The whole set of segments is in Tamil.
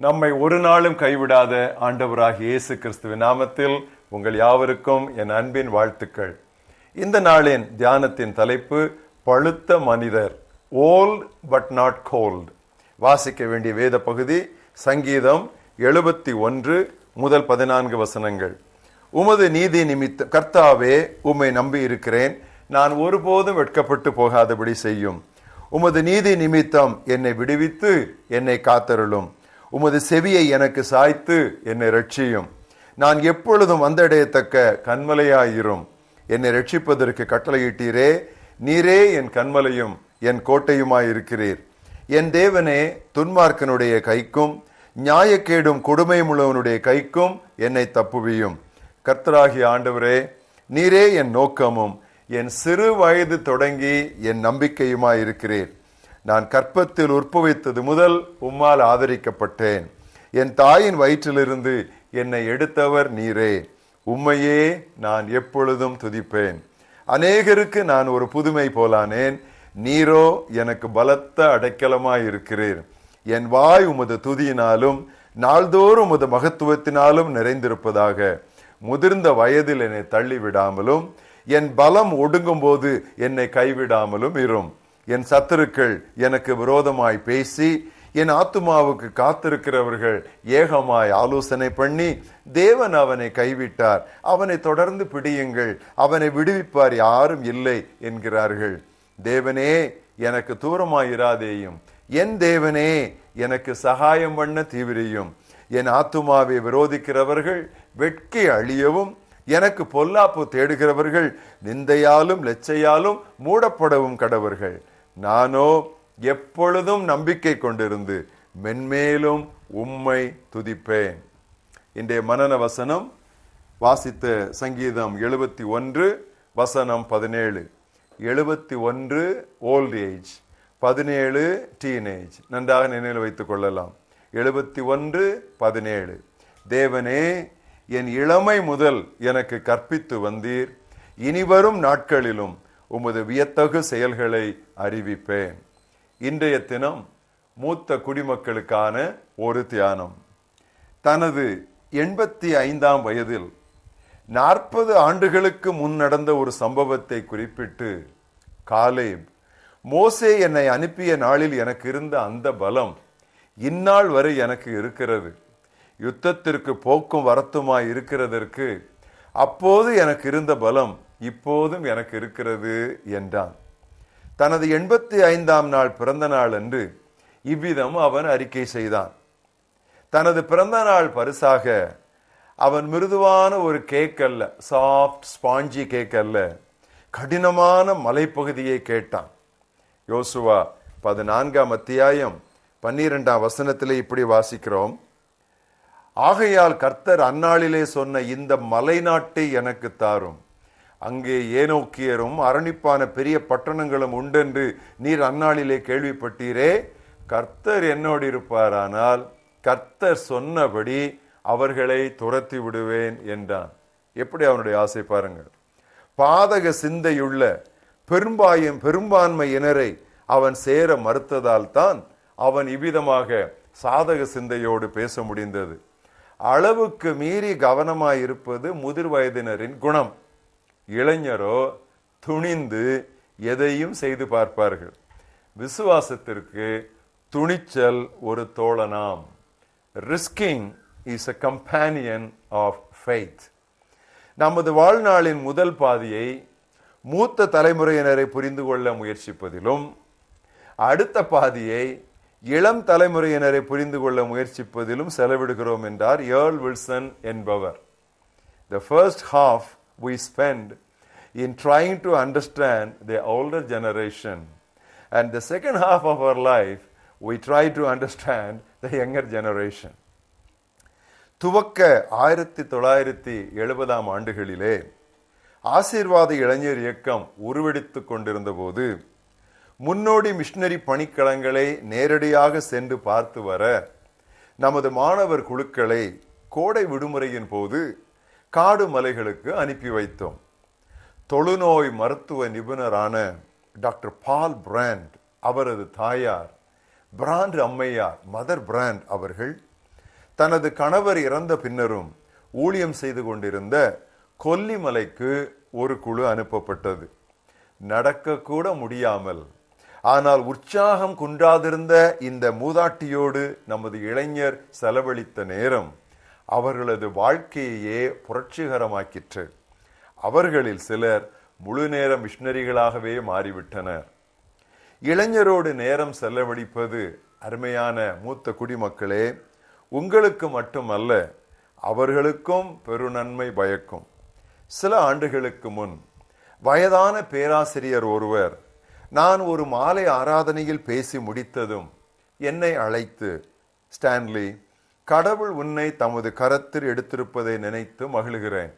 நம்மை ஒரு நாளும் கைவிடாத ஆண்டவராக இயேசு கிறிஸ்துவின் நாமத்தில் உங்கள் யாவருக்கும் என் அன்பின் வாழ்த்துக்கள். இந்த நாளின் தியானத்தின் தலைப்பு பழுத்த மனிதர் ஓல்ட் பட் நாட் கோல்ட் வாசிக்க வேண்டிய வேத பகுதி சங்கீதம் எழுபத்தி ஒன்று முதல் பதினான்கு வசனங்கள். உமது நீதி நிமித்த கர்த்தாவே உம்மை நம்பி இருக்கிறேன் நான் ஒருபோதும் வெட்கப்பட்டு போகாதபடி செய்யும். உமது நீதி நிமித்தம் என்னை விடுவித்து என்னை காத்தருளும். உமது செவியை எனக்கு சாய்த்து என்னை ரட்சியும் நான் எப்பொழுதும் வந்தடையத்தக்க கண்மலையாயிரும் என்னை ரட்சிப்பதற்கு கட்டளையிட்டீரே. நீரே என் கண்மலையும் என் கோட்டையுமாயிருக்கிறீர். என் தேவனே துன்மார்க்கனுடைய கைக்கும் நியாயக்கேடும் கொடுமையுமுள்ளவனுடைய கைக்கும் என்னை தப்புவியும். கர்த்தராகிய ஆண்டவரே நீரே என் நோக்கமும் என் சிறு வயது தொடங்கி என் நம்பிக்கையுமாயிருக்கிறீர். நான் கற்பத்தில் உற்பவித்தது முதல் உம்மால் ஆதரிக்கப்பட்டேன். என் தாயின் வயிற்றிலிருந்து என்னை எடுத்தவர் நீரே. உம்மையே நான் எப்பொழுதும் துதிப்பேன். அநேகருக்கு நான் ஒரு புதுமை போலானேன். நீரோ எனக்கு பலத்த அடைக்கலமாயிருக்கிறீர் என் வாய் உமது துதியினாலும் நாள்தோறும் உமது மகத்துவத்தினாலும் நிறைந்திருப்பதாக. முதிர்ந்த வயதில் என்னை தள்ளி விடாமலும் என் பலம் ஒடுங்கும் போது என்னை கைவிடாமலும் இரும். என் சத்துருக்கள் எனக்கு விரோதமாய் பேசி என் ஆத்துமாவுக்கு காத்திருக்கிறவர்கள் ஏகமாய் ஆலோசனை பண்ணி தேவன் அவனை கைவிட்டார். அவனை தொடர்ந்து பிடியுங்கள். அவனை விடுவிப்பார் யாரும் இல்லை என்கிறார்கள். தேவனே எனக்கு தூரமாயிராதேயும். என் தேவனே எனக்கு சகாயம் பண்ண தீவிரியும். என் ஆத்துமாவை விரோதிக்கிறவர்கள் வெட்கி அழியவும் எனக்கு பொல்லாப்பு தேடுகிறவர்கள் நிந்தையாலும் லெச்சையாலும் மூடப்படவும் கடவர்கள். நானோ எப்பொழுதும் நம்பிக்கை கொண்டிருந்து மென்மேலும் உம்மை துதிப்பேன். இன்றைய மனன வசனம் வாசித்த சங்கீதம் எழுபத்தி ஒன்று வசனம் பதினேழு. எழுபத்தி ஒன்று ஓல்ட் ஏஜ் பதினேழு டீனேஜ் நன்றாக நினைவில் வைத்துக் கொள்ளலாம். எழுபத்தி ஒன்று பதினேழு. தேவனே என் இளமை முதல் எனக்கு கற்பித்து வந்தீர். இனிவரும் நாட்களிலும் உமது வியத்தகு செயல்களை அறிவிப்பேன். இன்றைய தினம் மூத்த குடிமக்களுக்கான ஒரு தியானம். தனது எண்பத்தி ஐந்தாம் வயதில் நாற்பது ஆண்டுகளுக்கு முன் நடந்த ஒரு சம்பவத்தை குறிப்பிட்டு காலேப் மோசே என்னை அனுப்பிய நாளில் எனக்கு இருந்த அந்த பலம் இந்நாள் வரை எனக்கு இருக்கிறது. யுத்தத்திற்கு போக்கும் வரத்துமாய் இருக்கிறதற்கு அப்போது எனக்கு இருந்த பலம் இப்போதும் எனக்கு இருக்கிறது என்றான். தனது எண்பத்தி ஐந்தாம் நாள் பிறந்த நாள் அன்று இவ்விதம் அவன் அறிக்கை செய்தான். தனது பிறந்த நாள் பரிசாக அவன் மிருதுவான ஒரு கேக் அல்ல சாஃப்ட் ஸ்பாஞ்சி கேக் அல்ல கடினமான மலைப்பகுதியை கேட்டான். யோசுவா பதினான்காம் அத்தியாயம் பன்னிரெண்டாம் வசனத்திலே இப்படி வாசிக்கிறோம். ஆகையால் கர்த்தர் அந்நாளிலே சொன்ன இந்த மலை நாட்டை எனக்கு தாரும். அங்கே ஏனோக்கியரும் அரணிப்பான பெரிய பட்டணங்களும் உண்டென்று நீர் அந்நாளிலே கேள்விப்பட்டீரே. கர்த்தர் என்னோடு இருப்பாரானால் கர்த்தர் சொன்னபடி அவர்களை துரத்தி விடுவேன் என்றான். எப்படி அவனுடைய ஆசை பாருங்கள். பாதக சிந்தையுள்ள பெரும்பாயும் பெரும்பான்மையினரை அவன் சேர மறுத்ததால் தான் அவன் இவ்விதமாக சாதக சிந்தையோடு பேச முடிந்தது. அளவுக்கு மீறி கவனமாயிருப்பது முதிர் வயதினரின் குணம். இளைஞரோ துணிந்து எதையும் செய்து பார்ப்பார்கள். விசுவாசத்திற்கு துணிச்சல் ஒரு தோழனாம். Risking is a companion of faith நமது வாழ்நாளின் முதல் பாதியை மூத்த தலைமுறையினரை புரிந்து கொள்ள முயற்சிப்பதிலும் அடுத்த பாதியை இளம் தலைமுறையினரை புரிந்து கொள்ள முயற்சிப்பதிலும் செலவிடுகிறோம் என்றார் ஏர்ல் வில்சன் என்பவர். The first half we spend in trying to understand the older generation. And the second half of our life, we try to understand the younger generation. துவக்க ஆயிரத்தி தொள்ளாயிரத்தி எழுபதாம் ஆண்டுகளிலே ஆசீர்வாத இளைஞர் இயக்கம் உருவெடுத்து கொண்டிருந்த போது முன்னோடி மிஷினரி பணிக்களங்களை நேரடியாக சென்று பார்த்து வர நமது மாணவர் குழுக்களை கோடை விடுமுறையின் போது காடு மலைகளுக்கு அனுப்பி வைத்தோம். தொழுநோய் மருத்துவ நிபுணரான டாக்டர் பால் பிராண்ட் அவரது தாயார் பிராண்ட் அம்மையார் மதர் பிராண்ட் அவர்கள் தனது கணவர் இறந்த பின்னரும் ஊழியம் செய்து கொண்டிருந்த கொல்லிமலைக்கு ஒரு குழு அனுப்பப்பட்டது. நடக்கக்கூட முடியாமல் ஆனால் உற்சாகம் குன்றாதிருந்த இந்த மூதாட்டியோடு நமது இளைஞர் செலவழித்த நேரம் அவர்களது வாழ்க்கையையே புரட்சிகரமாக்கிற்று. அவர்களில் சிலர் முழு நேரம் மிஷினரிகளாகவே மாறிவிட்டனர். இளைஞரோடு நேரம் செலவழிப்பது அருமையான மூத்த குடிமக்களே உங்களுக்கு மட்டுமல்ல அவர்களுக்கும் பெருநன்மை பயக்கும். சில ஆண்டுகளுக்கு முன் வயதான பேராசிரியர் ஒருவர் நான் ஒரு மாலை ஆராதனையில் பேசி முடித்ததும் என்னை அழைத்து ஸ்டான்லி கடவுள் உன்னை தமது கரத்தில் எடுத்திருப்பதை நினைத்து மகிழ்கிறேன்.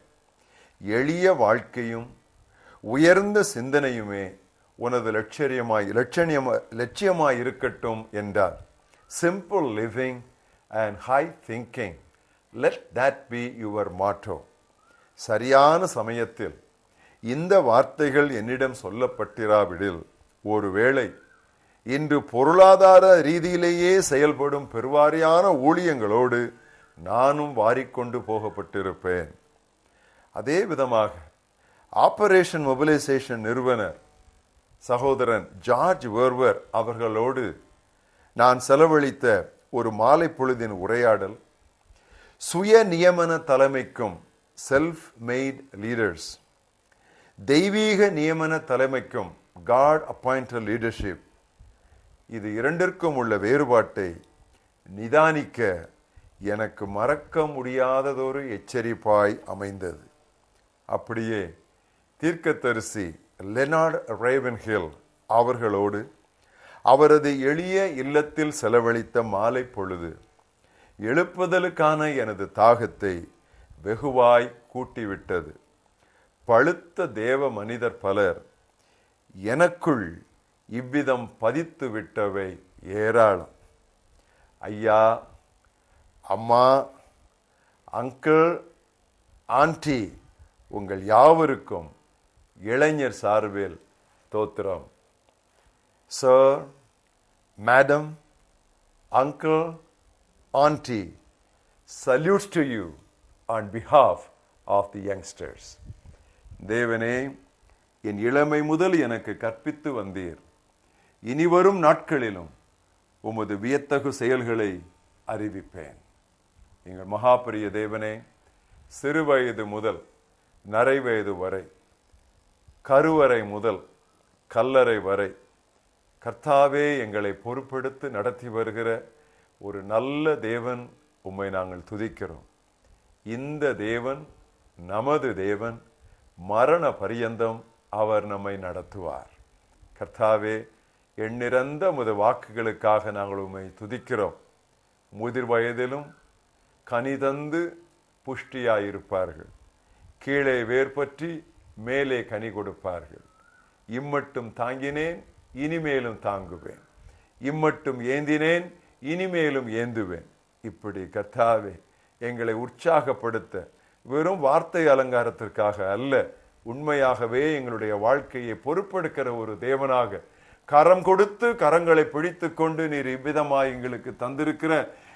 எளிய வாழ்க்கையும் உயர்ந்த சிந்தனையுமே உனது லட்சரியமாய் லட்சணியமாய் லட்சியமாய் இருக்கட்டும் என்றார். Simple living and high thinking let that be your motto சரியான சமயத்தில் இந்த வார்த்தைகள் என்னிடம் சொல்லப்பட்டிராவிடில் ஒருவேளை இன்று பொருளாதார ரீதியிலேயே செயல்படும் பெருவாரியான ஊழியங்களோடு நானும் வாரிக்கொண்டு போகப்பட்டிருப்பேன். அதே விதமாக ஆபரேஷன் மொபிலைசேஷன் நிறுவனர் சகோதரன் ஜார்ஜ் வேர்வர் அவர்களோடு நான் செலவழித்த ஒரு மாலை பொழுதின் உரையாடல் சுய நியமன தலைமைக்கும் செல்ஃப் மெய்ட் லீடர்ஸ் தெய்வீக நியமன தலைமைக்கும் காட் அப்பாயிண்டட் லீடர்ஷிப் இது இரண்டிற்கும் உள்ள வேறுபாட்டை நிதானிக்க எனக்கு மறக்க முடியாததொரு எச்சரிப்பாய் அமைந்தது. அப்படியே தீர்க்கத்தரிசி லெனார்ட் ரேவன்ஹில் அவர்களோடு அவரது எளிய இல்லத்தில் செலவழித்த மாலை பொழுது எழுப்புதலுக்கான எனது தாகத்தை வெகுவாய் கூட்டிவிட்டது. பழுத்த தேவ மனிதர் பலர் எனக்குள் இவ்விதம் பதித்து விட்டவை ஏராளம். ஐயா அம்மா அங்கிள் ஆண்டி உங்கள் யாவருக்கும் இளைஞர் சார்பில் தோத்திரம். Sir madam uncle aunty salutes to you on behalf of the youngsters தேவனே என் இளமை முதல் எனக்கு கற்பித்து வந்தீர். இனிவரும் நாட்களிலும் உமது வியத்தகு செயல்களை அறிவிப்பேன். எங்கள் மகாபிரிய தேவனே சிறு வயது முதல் நரை வயது வரை கருவறை முதல் கல்லறை வரை கர்த்தாவே எங்களை பொறுப்பெடுத்து நடத்தி வருகிற ஒரு நல்ல தேவன் உம்மை நாங்கள் துதிக்கிறோம். இந்த தேவன் நமது தேவன் மரண பரியந்தம் அவர் நம்மை நடத்துவார். கர்த்தாவே எண்ணிறந்த முத வாக்குகளுக்காக நாங்கள் உண்மை துதிக்கிறோம். முதிர் வயதிலும் கனிதந்து புஷ்டியாயிருப்பார்கள். கீழே வேர்பற்றி மேலே கனி கொடுப்பார்கள். இம்மட்டும் தாங்கினேன் இனிமேலும் தாங்குவேன். இம்மட்டும் ஏந்தினேன் இனிமேலும் ஏந்துவேன். இப்படி கத்தாவே எங்களை உற்சாகப்படுத்த வெறும் வார்த்தை அலங்காரத்திற்காக அல்ல உண்மையாகவே எங்களுடைய வாழ்க்கையை பொறுப்பெடுக்கிற ஒரு தேவனாக கரம் கொடுத்து கரங்களை பிடித்து கொண்டு நீர் இவ்விதமாய் எங்களுக்கு தந்திருக்கிற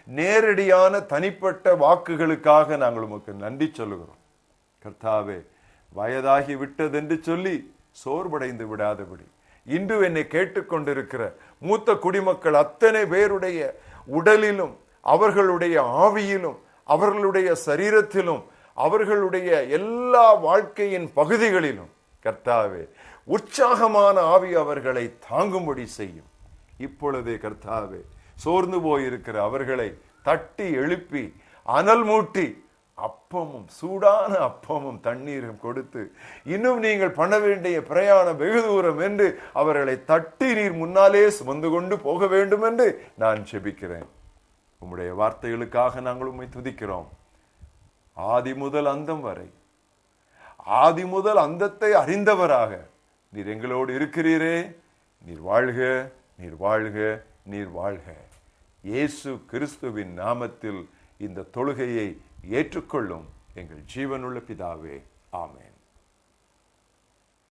நேரடியான தனிப்பட்ட வாக்குகளுக்காக நாங்கள் உமக்கு நன்றி சொல்லுகிறோம். கர்த்தாவே வயதாகி விட்டது என்று சொல்லி சோர்வடைந்து விடாதபடி. இன்று என்னை கேட்டுக்கொண்டிருக்கிற மூத்த குடிமக்கள் அத்தனை பேருடைய உடலிலும் அவர்களுடைய ஆவியிலும் அவர்களுடைய சரீரத்திலும் அவர்களுடைய எல்லா வாழ்க்கையின் பகுதிகளிலும் கர்த்தாவே உற்சாகமான ஆவி அவர்களை தாங்கும்படி செய்யும். இப்பொழுதே கர்த்தாவே சோர்ந்து போயிருக்கிற அவர்களை தட்டி எழுப்பி அனல் மூட்டி அப்பமும் சூடான அப்பமும் தண்ணீரும் கொடுத்து இன்னும் நீங்கள் பண்ண வேண்டிய பிரயாணம் வெகு தூரம் என்று அவர்களை தட்டி நீர் முன்னாலே சுமந்து கொண்டு போக வேண்டும் என்று நான் செபிக்கிறேன். உம்முடைய வார்த்தைகளுக்காக நாங்கள் உண்மை துதிக்கிறோம். ஆதி முதல் அந்தம் வரை ஆதி முதல் அந்தத்தை அறிந்தவராக நீர் எங்களோடு இருக்கிறீரே. நீர் வாழ்க நீர் வாழ்க நீர் வாழ்க. இயேசு கிறிஸ்துவின் நாமத்தில் இந்த தொழுகையை ஏற்றுக்கொள்ளும் எங்கள் ஜீவனுள்ள பிதாவே. ஆமேன்.